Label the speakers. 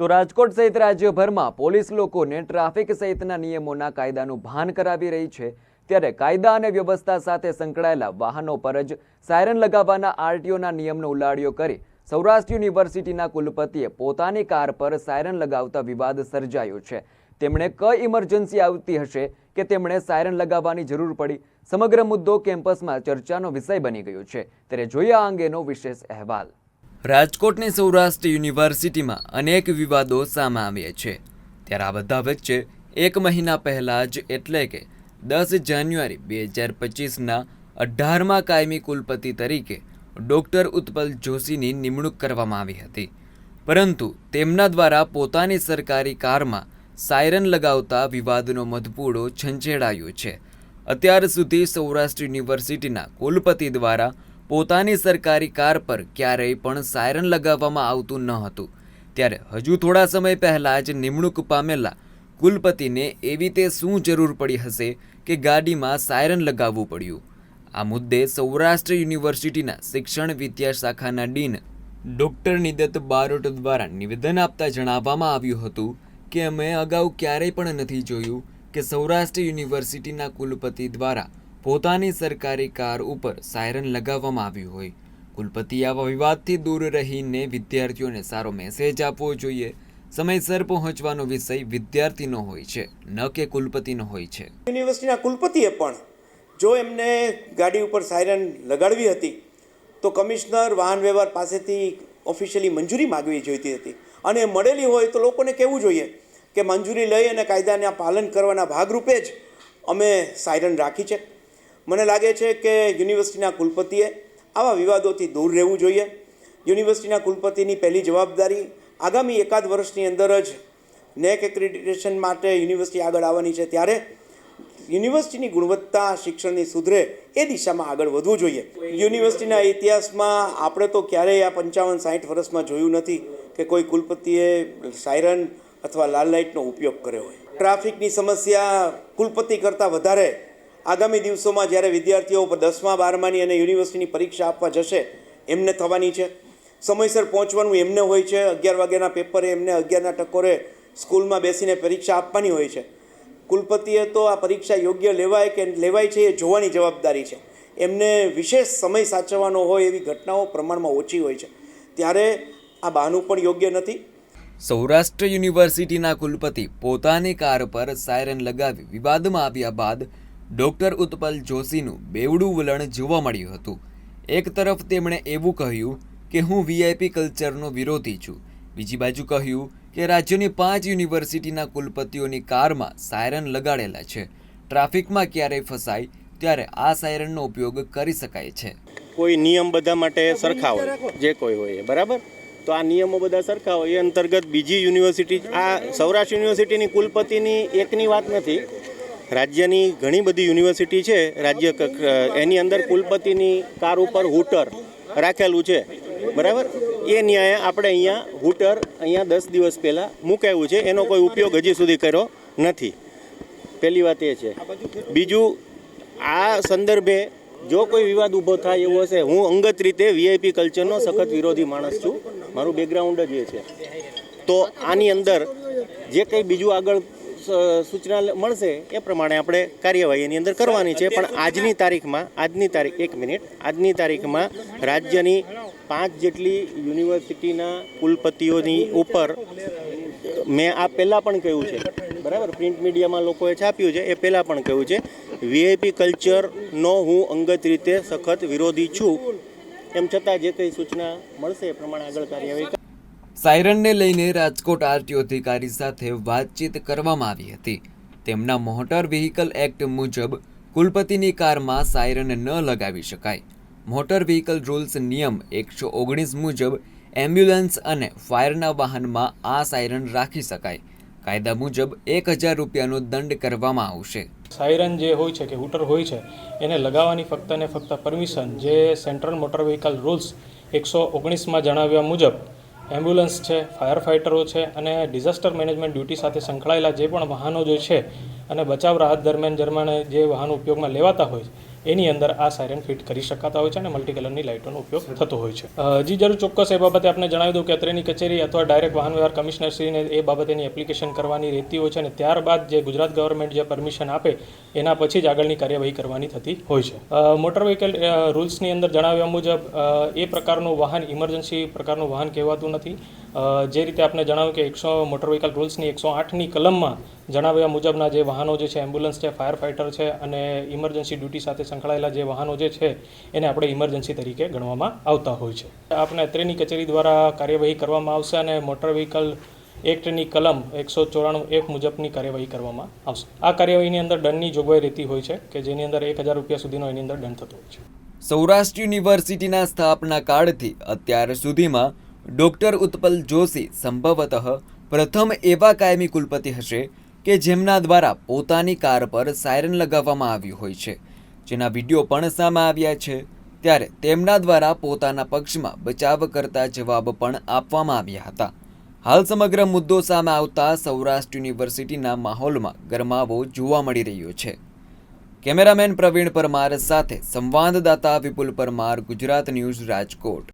Speaker 1: તો રાજકોટ સહિત રાજ્યભરમાં પોલીસ લોકોને ટ્રાફિક સહિતના નિયમોના કાયદાનું ભાન કરાવી રહી છે. ત્યારે કાયદા અને વ્યવસ્થા સાથે સંકળાયેલા વાહનો પર જ સાયરન લગાવવાના આરટીઓના નિયમનો ઉલાડિયો કરી સૌરાષ્ટ્ર યુનિવર્સિટીના કુલપતિએ પોતાની કાર પર સાયરન લગાવતા વિવાદ સર્જાયો છે. તેમણે કઈ ઇમરજન્સી આવતી હશે કે તેમણે સાયરન લગાવવાની જરૂર પડી? સમગ્ર મુદ્દો કેમ્પસમાં ચર્ચાનો વિષય બની ગયો છે. ત્યારે જોઈએ આ અંગેનો વિશેષ અહેવાલ. રાજકોટની સૌરાષ્ટ્ર યુનિવર્સિટીમાં અનેક વિવાદો સામે આવ્યા છે. ત્યારે આ બધા વચ્ચે એક મહિના પહેલાં જ એટલે કે દસ જાન્યુઆરી બે હજાર પચીસના અઢારમા કાયમી કુલપતિ તરીકે ડૉક્ટર ઉત્પલ જોશીની નિમણૂક કરવામાં આવી હતી. પરંતુ તેમના દ્વારા પોતાની સરકારી કારમાં સાયરન લગાવતા વિવાદનો મધપૂડો છંછેડાયો છે. અત્યાર સુધી સૌરાષ્ટ્ર યુનિવર્સિટીના કુલપતિ દ્વારા પોતાની સરકારી કાર પર ક્યારેય પણ સાયરન લગાવવામાં આવતું ન હતું. ત્યારે હજુ થોડા સમય પહેલાં જ નિમણૂક પામેલા કુલપતિને એવી તે શું જરૂર પડી હશે કે ગાડીમાં સાયરન લગાવવું પડ્યું? આ મુદ્દે સૌરાષ્ટ્ર યુનિવર્સિટીના શિક્ષણ વિદ્યાશાખાના ડીન ડૉક્ટર નિદત બારોટ દ્વારા નિવેદન આપતા જણાવવામાં આવ્યું હતું કે, અમે અગાઉ ક્યારેય પણ નથી જોયું કે સૌરાષ્ટ્ર યુનિવર્સિટીના કુલપતિ દ્વારા પોતાની સરકારી કાર ઉપર સાયરન લગાવવામાં આવ્યું હોય. કુલપતિ આવા વિવાદથી દૂર રહીને વિદ્યાર્થીઓને સારો મેસેજ આપવો જોઈએ. સમયસર પહોંચવાનો વિષય વિદ્યાર્થીનો હોય છે, ન કે કુલપતિનો હોય છે.
Speaker 2: યુનિવર્સિટીના કુલપતિએ પણ જો એમને ગાડી ઉપર સાયરન લગાડવી હતી, તો કમિશનર વાહન વ્યવહાર પાસેથી ઓફિશિયલી મંજૂરી માગવી જોઈતી હતી. અને મળેલી હોય તો લોકોને કહેવું જોઈએ કે મંજૂરી લઈ અને કાયદાના પાલન કરવાના ભાગરૂપે જ અમે સાયરન રાખી છે. મને લાગે છે કે યુનિવર્સિટીના કુલપતિએ આવા વિવાદોથી દૂર રહેવું જોઈએ. યુનિવર્સિટીના કુલપતિની પહેલી જવાબદારી આગામી એકાદ વર્ષની અંદર જ નેક એક્રેડિટેશન માટે યુનિવર્સિટી આગળ આવવાની છે. ત્યારે યુનિવર્સિટીની ગુણવત્તા, શિક્ષણની સુધરે એ દિશામાં આગળ વધવું જોઈએ. યુનિવર્સિટીના ઇતિહાસમાં આપણે તો ક્યારેય આ પંચાવન સાઠ વર્ષમાં જોયું નથી કે કોઈ કુલપતિએ સાયરન અથવા લાલ લાઇટનો ઉપયોગ કર્યો હોય. ટ્રાફિકની સમસ્યા કુલપતિ કરતાં વધારે આગામી દિવસોમાં જ્યારે વિદ્યાર્થીઓ દસમા, બારમાની અને યુનિવર્સિટીની પરીક્ષા આપવા જશે, એમને થવાની છે. સમયસર પહોંચવાનું એમને હોય છે. અગિયાર વાગ્યાના પેપરે એમને અગિયારના ટકોરે સ્કૂલમાં બેસીને પરીક્ષા આપવાની હોય છે. કુલપતિએ તો આ પરીક્ષા યોગ્ય લેવાય કે લેવાય છે એ જોવાની જવાબદારી છે. એમને વિશેષ સમય સાચવવાનો હોય એવી ઘટનાઓ પ્રમાણમાં ઓછી હોય છે. ત્યારે આ બહાનું પણ યોગ્ય નથી.
Speaker 1: સૌરાષ્ટ્ર યુનિવર્સિટીના કુલપતિ પોતાની કાર પર સાયરન લગાવી વિવાદમાં આવ્યા બાદ ડૉક્ટર ઉત્પલ જોશીનું બેવડું વલણ જોવા મળ્યું હતું. એક તરફ તેમણે એવું કહ્યું કે હું વીઆઈપી કલ્ચરનો વિરોધી છું. બીજી બાજુ કહ્યું કે રાજ્યની પાંચ યુનિવર્સિટીના કુલપતિઓની કારમાં સાયરન લગાડેલા છે. ટ્રાફિકમાં ક્યારેય ફસાય ત્યારે આ સાયરનનો ઉપયોગ કરી શકાય છે.
Speaker 3: કોઈ નિયમ બધા માટે સરખા હોય, જે કોઈ હોય બરાબર? તો આ નિયમો બધા સરખા હોય. એ અંતર્ગત બીજી યુનિવર્સિટી, આ સૌરાષ્ટ્ર યુનિવર્સિટીની કુલપતિની એકની વાત નથી. રાજ્યની ઘણી બધી યુનિવર્સિટી છે, રાજ્ય એની અંદર કુલપતિની કાર ઉપર હૂટર રાખેલું છે. બરાબર? એ ન્યાય આપણે અહીંયા હૂટર અહીંયા દસ દિવસ પહેલાં મુકાયું છે. એનો કોઈ ઉપયોગ હજી સુધી કર્યો નથી. પહેલી વાત એ છે. બીજું, આ સંદર્ભે જો કોઈ વિવાદ ઊભો થાય એવો હશે, હું અંગત રીતે વીઆઈપી કલ્ચરનો સખત વિરોધી માણસ છું. મારું બેકગ્રાઉન્ડ જ એ છે. તો આની અંદર જે કંઈ બીજું આગળ સૂચના મળશે એ પ્રમાણે આપણે કાર્યવાહી એની અંદર કરવાની છે. પણ આજની તારીખમાં, આજની તારીખ, એક મિનિટ. આજની તારીખમાં રાજ્યની પાંચ જેટલી યુનિવર્સિટીના કુલપતિઓની ઉપર મેં આ પહેલાં પણ કહ્યું છે. બરાબર? પ્રિન્ટ મીડિયામાં લોકોએ છાપ્યું છે. એ પહેલાં પણ કહ્યું છે. વીઆઈપી કલ્ચરનો હું અંગત રીતે સખત વિરોધી છું. એમ છતાં જે કંઈ સૂચના મળશે એ પ્રમાણે આગળ કાર્યવાહી
Speaker 1: સાયરનને લઈને રાજકોટ આરટીઓ અધિકારી સાથે વાતચીત કરવામાં આવી હતી. તેમના મોટર વ્હીકલ એક્ટ મુજબ કુલપતિની કારમાં સાયરન ન લગાવી શકાય. મોટર વ્હીકલ રૂલ્સ નિયમ એકસો ઓગણીસ મુજબ એમ્બ્યુલન્સ અને ફાયરના વાહનમાં આ સાયરન રાખી શકાય. કાયદા મુજબ એક હજાર રૂપિયાનો દંડ કરવામાં આવશે.
Speaker 4: સાયરન જે હોય છે કે હૂટર હોય છે, એને લગાવવાની ફક્ત ને ફક્ત પરમિશન જે સેન્ટ્રલ મોટર વ્હીકલ રૂલ્સ એકસો ઓગણીસમાં જણાવ્યા મુજબ એમ્બ્યુલન્સ છે ફાયર ફાઇટરો છે અને ડિઝાસ્ટર મેનેજમેન્ટ ડ્યુટી સાથે સંકળાયેલા જે પણ વાહનો જે છે અને બચાવ રાહત દરમિયાન જર્માને જે વાહનો ઉપયોગમાં લેવાતા હોય એની અંદર આ સાયરન ફિટ કરી શકાતા હોય છે અને મલ્ટી કલરની લાઇટોનો ઉપયોગ થતો હોય છે. જી, જરૂર ચોક્કસ એ બાબતે આપણે જણાવી દઉં કે અત્રેની કચેરી અથવા ડાયરેક્ટ વાહન વ્યવહાર કમિશનરશ્રીને એ બાબતેની એપ્લિકેશન કરવાની રહેતી હોય છે અને ત્યારબાદ જે ગુજરાત ગવર્મેન્ટ જે પરમિશન આપે એના પછી જ આગળની કાર્યવાહી કરવાની થતી હોય છે. મોટર વ્હીકલ રૂલ્સની અંદર જણાવ્યા મુજબ એ પ્રકારનું વાહન, ઇમરજન્સી પ્રકારનું વાહન કહેવાતું નથી. જે રીતે આપણે જણાવ્યું કે એકસો, મોટર વ્હીકલ રૂલ્સની એકસો આઠની કલમમાં જણાવ્યા મુજબના જે વાહનો જે છે, એમ્બ્યુલન્સ છે, ફાયર ફાઇટર છે અને ઇમરજન્સી ડ્યુટી સાથે સંકળાયેલા જે વાહનો જે છે, એને આપણે ઇમરજન્સી તરીકે ગણવામાં આવતા હોય છે. આપણે અત્રેની કચેરી દ્વારા કાર્યવાહી કરવામાં આવશે અને મોટર વ્હીકલ એક્ટની કલમ એકસો ચોરાણું એક મુજબની કાર્યવાહી કરવામાં આવશે. આ કાર્યવાહીની અંદર દંડની જોગવાઈ રહેતી હોય છે કે જેની અંદર એક હજાર રૂપિયા સુધીનો એની અંદર દંડ થતો હોય છે.
Speaker 1: સૌરાષ્ટ્ર યુનિવર્સિટીના સ્થાપના કાળથી અત્યાર સુધીમાં ડૉક્ટર ઉત્પલ જોશી સંભવતઃ પ્રથમ એવા કાયમી કુલપતિ હશે કે જેમના દ્વારા પોતાની કાર પર સાયરન લગાવવામાં આવ્યું હોય છે. જેના વીડિયો પણ સામે આવ્યા છે. ત્યારે તેમના દ્વારા પોતાના પક્ષમાં બચાવ કરતા જવાબ પણ આપવામાં આવ્યા હતા. હાલ સમગ્ર મુદ્દો સામે આવતા સૌરાષ્ટ્ર યુનિવર્સિટીના માહોલમાં ગરમાવો જોવા મળી રહ્યો છે. કેમેરામેન પ્રવીણ પરમાર સાથે સંવાદદાતા વિપુલ પરમાર, ગુજરાત ન્યૂઝ રાજકોટ.